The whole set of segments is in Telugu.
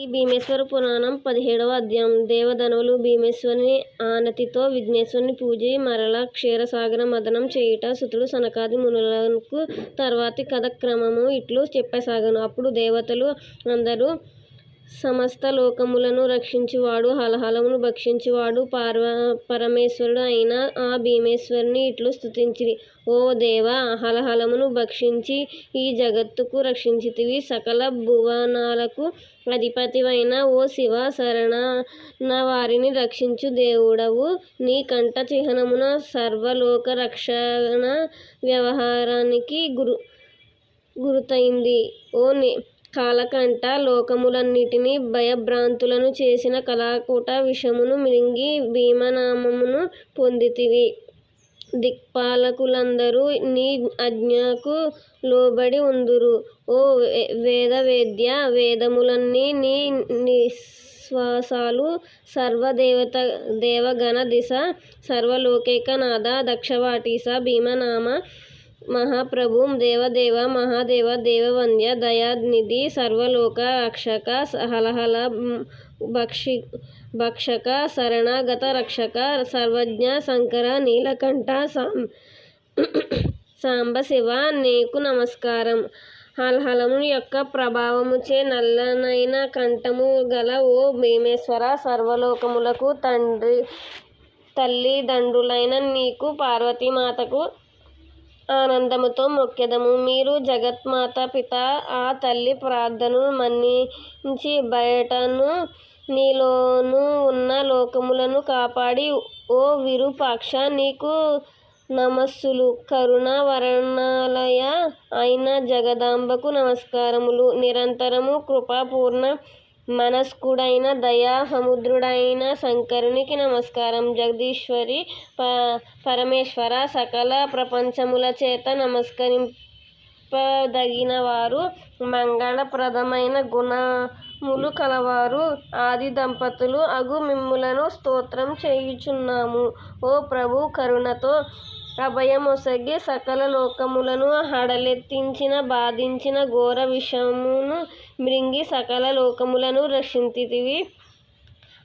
శ్రీ భీమేశ్వర పురాణం పదిహేడవ అధ్యాయం. దేవధనువులు భీమేశ్వరుని ఆనతితో విఘ్నేశ్వరుని పూజ మరల క్షీరసాగర మదనం చేయుట సుతుడు సనకాది మునులకు తర్వాతి కథ క్రమము ఇట్లు చెప్పసాగను. అప్పుడు దేవతలు అందరూ సమస్త లోకములను రక్షించువాడు హలహలమును భక్షించువాడు పార్వ పరమేశ్వరుడు అయిన ఆ భీమేశ్వరుని ఇట్లు స్థుతించిరి ఓ దేవా హలహలమును భక్షించి ఈ జగత్తుకు రక్షించితివి. సకల భువనాలకు అధిపతివైన ఓ శివ శరణన వారిని రక్షించు దేవుడవు. నీ కంఠ చిహ్నమున సర్వలోక రక్షణ వ్యవహారానికి గురు గురుతైంది ఓ నే కాలకంఠ లోకములన్నిటినీ భయభ్రాంతులను చేసిన కళాకూట విషమును మింగి భీమనామమును పొందితివి. దిక్పాలకులందరూ నీ ఆజ్ఞకు లోబడి ఉందురు. ఓ వేదవేద్య వేదములన్నీ నీ నిశ్వాసాలు సర్వదేవత దేవగణ దిశ సర్వలోకైకనాథ దక్షవాటీస భీమనామ మహాప్రభు దేవదేవ మహాదేవ దేవవంద్య దయానిధి సర్వలోక రక్షక హలహల భక్షి భక్షక శరణాగత రక్షక సర్వజ్ఞ శంకర నీలకంఠ సాం సాంబ శివ నీకు నమస్కారం. హలహలము యొక్క ప్రభావముచే నల్లనైన కంఠము గల ఓ భీమేశ్వర సర్వలోకములకు తండ్రి తల్లిదండ్రులైన నీకు పార్వతీమాతకు ఆనందముతో మొక్కెదము. మీరు జగత్మాత పిత ఆ తల్లి ప్రార్థను మన్నించి బయటను నీలోనూ ఉన్న లోకములను కాపాడి ఓ విరూపాక్ష నీకు నమస్సులు. కరుణ వరణాలయ అయిన జగదాంబకు నమస్కారములు. నిరంతరము కృపాపూర్ణ మనస్కుడైన దయా సముద్రుడైన శంకరునికి నమస్కారం. జగదీశ్వరి ప పరమేశ్వర సకల ప్రపంచముల చేత నమస్కరింపదగిన వారు మంగళప్రదమైన గుణములు కలవారు. ఆది దంపతులు అగు మిమ్ములను స్తోత్రం చేయుచున్నాము. ఓ ప్రభు కరుణతో అభయమొసగి సకల లోకములను హడలెత్తించిన బాధించిన ఘోర విషమును మ్రింగి సకల లోకములను రక్షించితివి.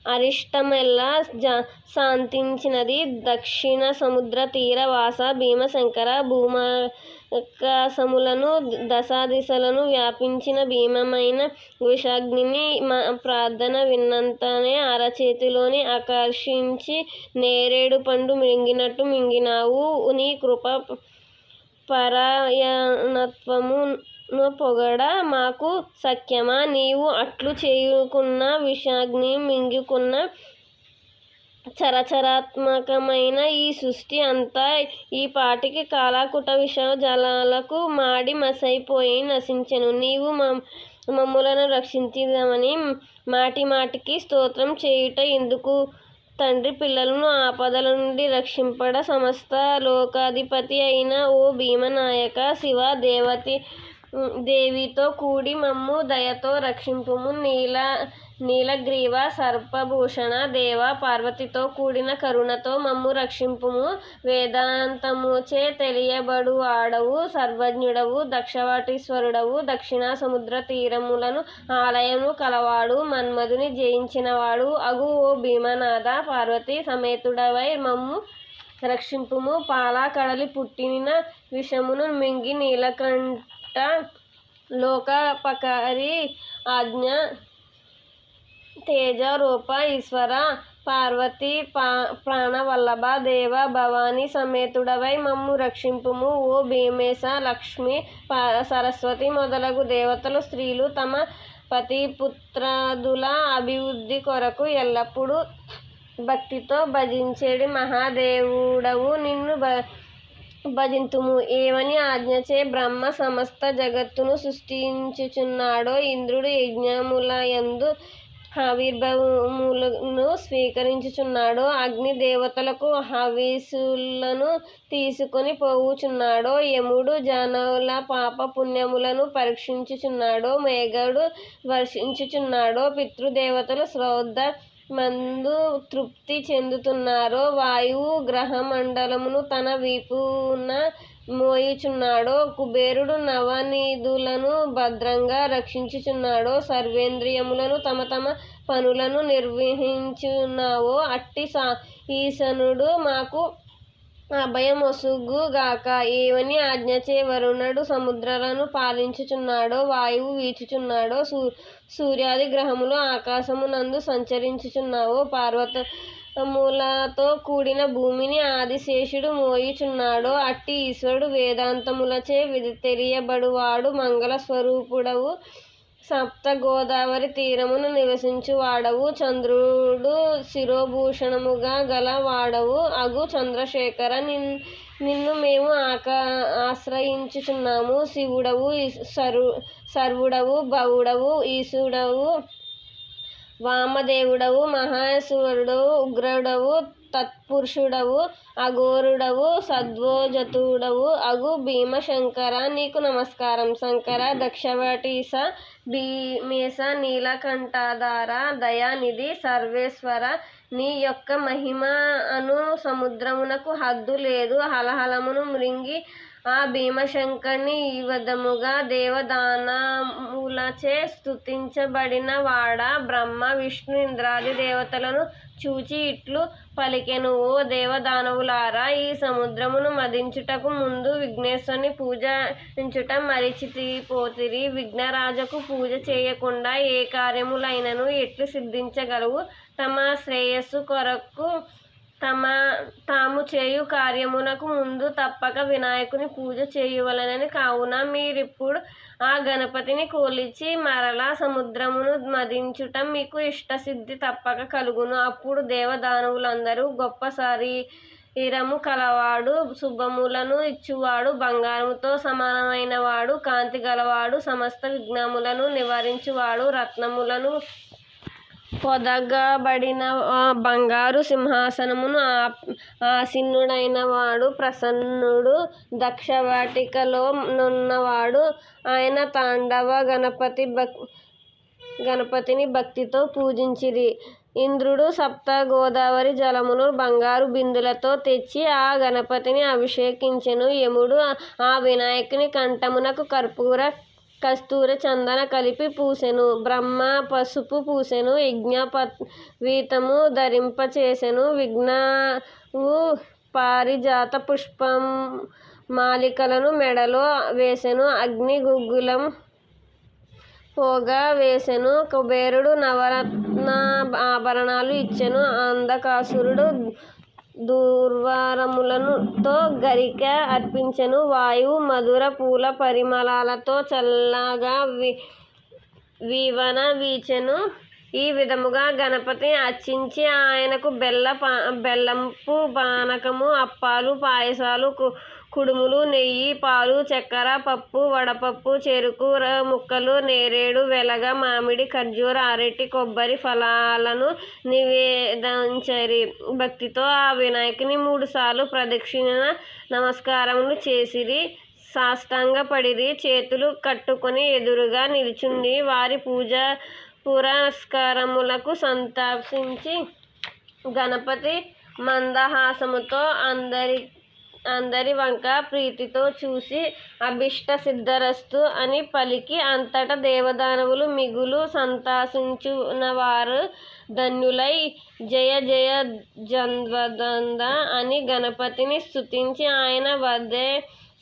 అరిష్టమెల్లా జ శాంతించినది దక్షిణ సముద్ర తీర వాస భీమశంకర భూమాకాశములను దశాదిశలను వ్యాపించిన భీమమైన విషాగ్నిని మా ప్రార్థన విన్నంతనే అరచేతిలోని ఆకర్షించి నేరేడు పండు మింగినట్టు మింగినావు. నీ కృప పరాయణత్వము పొగడ మాకు సఖ్యమా? నీవు అట్లు చేయుకున్న విషాగ్ని మింగుకున్న చరచరాత్మకమైన ఈ సృష్టి అంతా ఈ పాటికి కాలాకుట విష జలాలకు మాడి మసైపోయి నశించెను. నీవు మమ్ములను రక్షించిదవని మాటి మాటికి స్తోత్రం చేయుట ఎందుకు? తండ్రి పిల్లలను ఆపదల నుండి రక్షింపడ సమస్త లోకాధిపతి అయిన ఓ భీమనాయక శివ దేవతి దేవితో కూడి మమ్ము దయతో రక్షింపుము. నీల నీలగ్రీవ సర్పభూషణ దేవ పార్వతితో కూడిన కరుణతో మమ్ము రక్షింపుము. వేదాంతముచే తెలియబడు ఆడవు సర్వజ్ఞుడవు దక్షవాటీశ్వరుడవు దక్షిణ సముద్ర తీరములను ఆలయము కలవాడు మన్మధుని జయించినవాడు. అగు ఓ భీమనాథ పార్వతి సమేతుడవై మమ్ము రక్షింపుము. పాలా కడలి పుట్టిన విషమును మింగి నీలకంఠ లోకపకారి ఆజ్ఞ తేజ రూప ఈశ్వర పార్వతి పా ప్రాణవల్లభ దేవ భవాని సమేతుడవై మమ్ము రక్షింపుము. ఓ భీమేశ లక్ష్మి సరస్వతి మొదలగు దేవతలు స్త్రీలు తమ పతి పుత్రాదుల అభివృద్ధి కొరకు ఎల్లప్పుడూ భక్తితో భజించేడి మహాదేవుడవు. నిన్ను భ భజింతుము. ఏవని ఆజ్ఞచే బ్రహ్మ సమస్త జగత్తును సృష్టించుచున్నాడో ఇంద్రుడు యజ్ఞములయందు హవిర్భవములను స్వీకరించుచున్నాడో అగ్ని దేవతలకు హవీసులను తీసుకొని పోవుచున్నాడో యముడు జనుల పాప పుణ్యములను పరీక్షించుచున్నాడో మేఘడు వర్షించుచున్నాడో పితృదేవతలు శ్రద్ధ మందు తృప్తి చెందుతున్నారో వాయువు గ్రహమండలమును తన వీపున మోయుచున్నాడో కుబేరుడు నవనిధులను భద్రంగా రక్షించుచున్నాడో సర్వేంద్రియములను తమ తమ పనులను నిర్వహించున్నావో అట్టి సా ఈశనుడు మాకు అభయమొసుగు గాక. ఏవని ఆజ్ఞచే వరుణుడు సముద్రాలను పాలించుచున్నాడో వాయువు వీచుచున్నాడో సూ సూర్యాది గ్రహములు ఆకాశమునందు సంచరించుచున్నావో పార్వతములతో కూడిన భూమిని ఆదిశేషుడు మోయుచున్నాడో అట్టి ఈశ్వరుడు వేదాంతములచే తెలియబడువాడు మంగళ స్వరూపుడవు సప్త గోదావరి తీరమున నివసించువాడవు చంద్రుడు శిరోభూషణముగా గల వాడవు. అగు చంద్రశేఖర నిన్ నిన్ను మేము ఆకా ఆశ్రయించుచున్నాము. శివుడవు సరు సర్వుడవు భవుడవు ఈశుడవు వామదేవుడవు మహేశ్వరుడవు ఉగ్రుడవు తత్పురుషుడవు అఘోరుడవు సద్వోజతుడవు అగు భీమశంకర నీకు నమస్కారం. శంకర దక్షవటీస భీమేశ నీలకంఠాధార దయానిధి సర్వేశ్వర నీ యొక్క మహిమ అను సముద్రమునకు హద్దు లేదు. హలహలమును మృంగి ఆ భీమశంకర్ని ఈ విధముగా దేవదానములచే స్తుతించబడిన వాడ బ్రహ్మ విష్ణు ఇంద్రాది దేవతలను చూచి ఇట్లు పలికెను ఓ దేవదానవులారా! ఈ సముద్రమును మదించుటకు ముందు విఘ్నేశ్వరుని పూజించుట మరిచిపోతిరి. విఘ్నరాజకు పూజ చేయకుండా ఏ కార్యములైనను ఎట్లు సిద్ధించగలవు? తమ శ్రేయస్సు కొరకు తమ తాము చేయు కార్యమునకు ముందు తప్పక వినాయకుని పూజ చేయవలనని కావున మీరిప్పుడు ఆ గణపతిని కోలిచి మరలా సముద్రమును మదించుట మీకు ఇష్టసిద్ధి తప్పక కలుగును. అప్పుడు దేవదానవులందరూ గొప్ప శరీరము కలవాడు శుభములను ఇచ్చువాడు బంగారముతో సమానమైన వాడు కాంతి గలవాడు సమస్త విఘ్నములను నివారించువాడు రత్నములను పొదగబడిన బంగారు సింహాసనమును ఆసీనుడైన వాడు ప్రసన్నుడు. దక్షవాటికలో నున్నవాడు ఆయన తాండవ గణపతి భక్ గణపతిని భక్తితో పూజించిరి. ఇంద్రుడు సప్త గోదావరి జలమును బంగారు బిందులతో తెచ్చి ఆ గణపతిని అభిషేకించెను. యముడు ఆ వినాయకుని కంఠమునకు కర్పూర కస్తూర చందన కలిపి పూసెను. బ్రహ్మ పసుపు పూసెను. యజ్ఞపీతము ధరింపచేసెను. విఘ్నవు పారిజాత పుష్పం మాలికలను మెడలో వేసెను. అగ్ని గుగ్గులం పోగా వేసెను. కుబేరుడు నవరత్న ఆభరణాలు ఇచ్చెను. అంధకాసురుడు దూర్వారములనుతో గరిక అర్పించెను. వాయువు మధుర పూల పరిమళాలతో చల్లగా వి వివన వీచెను. ఈ విధముగా గణపతి అర్చించి ఆయనకు బెల్ల పా బెల్లంపు పానకము అప్పాలు పాయసాలు కు కుడుములు నెయ్యి పాలు చక్కెర పప్పు వడపప్పు చెరుకు ముక్కలు నేరేడు వెలగ మామిడి ఖర్జూర అరటి కొబ్బరి ఫలాలను నివేదించరి. భక్తితో ఆ వినాయకుని మూడుసార్లు ప్రదక్షిణ నమస్కారములు చేసిరి. సాష్టాంగపడిరి చేతులు కట్టుకొని ఎదురుగా నిలుచుండి వారి పూజ పురస్కారములకు సంతాపించి గణపతి మందహాసముతో అందరి అందరి వంక ప్రీతితో చూసి అభిష్ట సిద్ధరస్తు అని పలికి అంతటా దేవదానవులు మిగులు సంతాసించునవారు ధన్యులై జయ జయ జన్వదంద అని గణపతిని స్తుతించి ఆయన వదే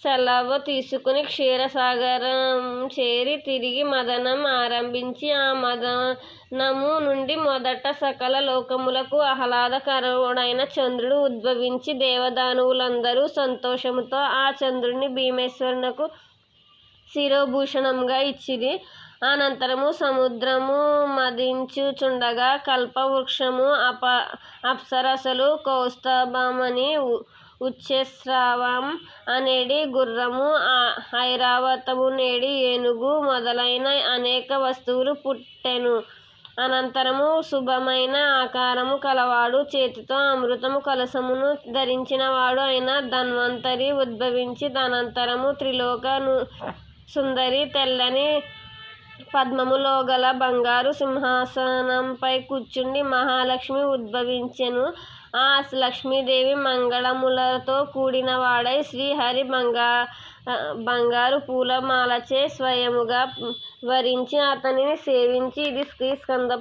సెలవు తీసుకుని క్షీరసాగరం చేరి తిరిగి మదనం ఆరంభించి ఆ మదనము నుండి మొదట సకల లోకములకు ఆహ్లాదకరుడైన చంద్రుడు ఉద్భవించి దేవదానువులందరూ సంతోషముతో ఆ చంద్రుడిని భీమేశ్వరునకు శిరోభూషణంగా ఇచ్చిరి. అనంతరము సముద్రము మదించుచుండగా కల్పవృక్షము అప అప్సరసలు కౌస్తభమని ఉచ్ఛస్రావం అనేడి గుర్రము ఐరావతము నేడి ఏనుగు మొదలైన అనేక వస్తువులు పుట్టెను. అనంతరము శుభమైన ఆకారము కలవాడు చేతితో అమృతము కలశమును ధరించినవాడు అయిన ధన్వంతరి ఉద్భవించి తనంతరము త్రిలోక సుందరి తెల్లని పద్మములో గల బంగారు సింహాసనంపై కూర్చుండి మహాలక్ష్మి ఉద్భవించెను. ఆ లక్ష్మీదేవి మంగళములతో కూడినవాడై శ్రీహరి బంగా బంగారు పూలమాలచే స్వయముగా వరించి అతనిని సేవించి ఇది శ్రీ స్కంద